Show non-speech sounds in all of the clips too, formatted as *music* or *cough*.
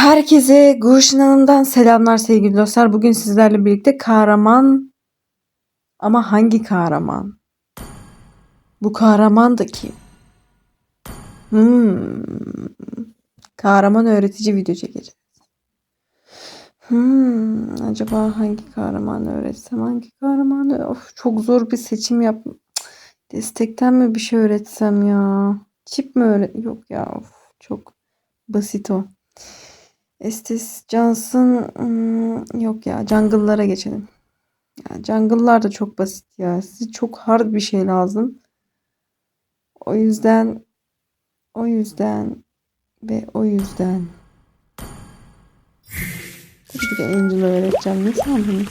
Herkese Gülşin Hanım'dan selamlar sevgili dostlar. Bugün sizlerle birlikte kahraman ama hangi kahraman? Bu kahraman da kim? Hmm. Kahraman öğretici video çekeceğiz. Hmm. Acaba hangi kahramanı öğretsem? Hangi kahramanı? Of çok zor bir seçim yap. Destekten mi bir şey öğretsem ya? Çip mi öğret? Yok ya of, çok basit o. Estes Johnson yok ya jungle'lara geçelim. Ya jungle'lar da çok basit ya. Size çok hard bir şey lazım. O yüzden o yüzden ve o yüzden tabii ki de Angel'ı öğreteceğim. Ne sandınız?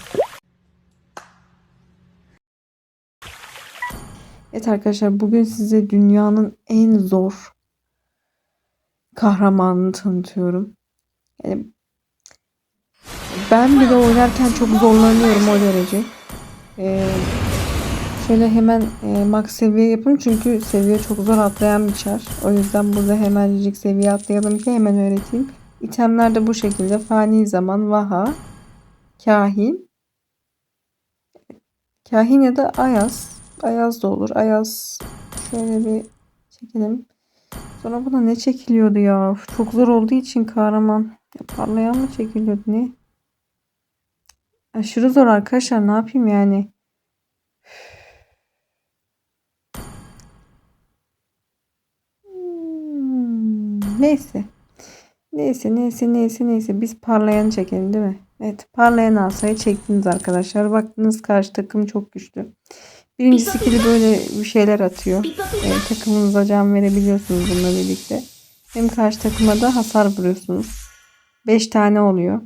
Evet arkadaşlar bugün size dünyanın en zor kahramanını tanıtıyorum. Yani ben bile oynarken çok zorlanıyorum o derece. Ee, şöyle hemen e, max seviye yapın çünkü seviye çok zor atlayan bir çar. O yüzden burada hemencik seviye atlayalım ki hemen öğreteyim. İtemler de bu şekilde. Fani zaman, vaha, kahin. Kahin ya da ayaz. Ayaz da olur. Ayaz şöyle bir çekelim. Sonra buna ne çekiliyordu ya? Çok zor olduğu için kahraman. Ya parlayan mı çekiliyordu ne? Aşırı zor arkadaşlar. Ne yapayım yani? Hmm, neyse. Neyse neyse neyse neyse. Biz parlayanı çekelim değil mi? Evet parlayan asayı çektiniz arkadaşlar. Baktınız karşı takım çok güçlü. Birinci skill'i böyle bir şeyler atıyor. Ee, takımınıza can verebiliyorsunuz bununla birlikte. Hem karşı takıma da hasar vuruyorsunuz. 5 tane oluyor.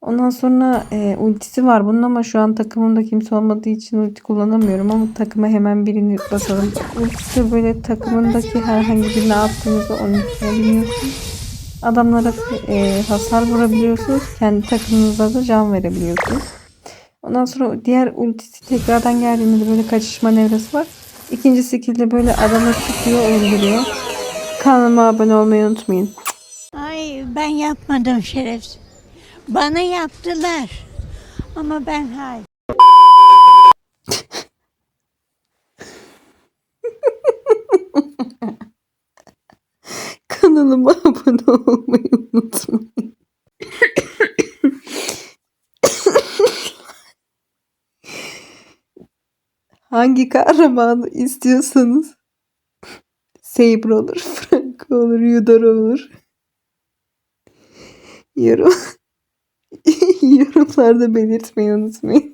Ondan sonra e, ultisi var bunun ama şu an takımımda kimse olmadığı için ulti kullanamıyorum ama takıma hemen birini basalım. Ultisi böyle takımındaki herhangi birine attığınızda onun üstüne biniyorsunuz. Adamlara e, hasar vurabiliyorsunuz. Kendi takımınıza da can verebiliyorsunuz. Ondan sonra diğer ultisi tekrardan geldiğinde böyle kaçış manevrası var. İkinci skill'de böyle adamı tutuyor öldürüyor. Kanalıma abone olmayı unutmayın. Ben yapmadım şerefsiz. Bana yaptılar. Ama ben hayır. Kanalıma abone olmayı unutmayın. Hangi kahramanı istiyorsanız Saber olur, Frank olur, Yudor olur. Yorum *laughs* yorumlarda belirtmeyi unutmayın.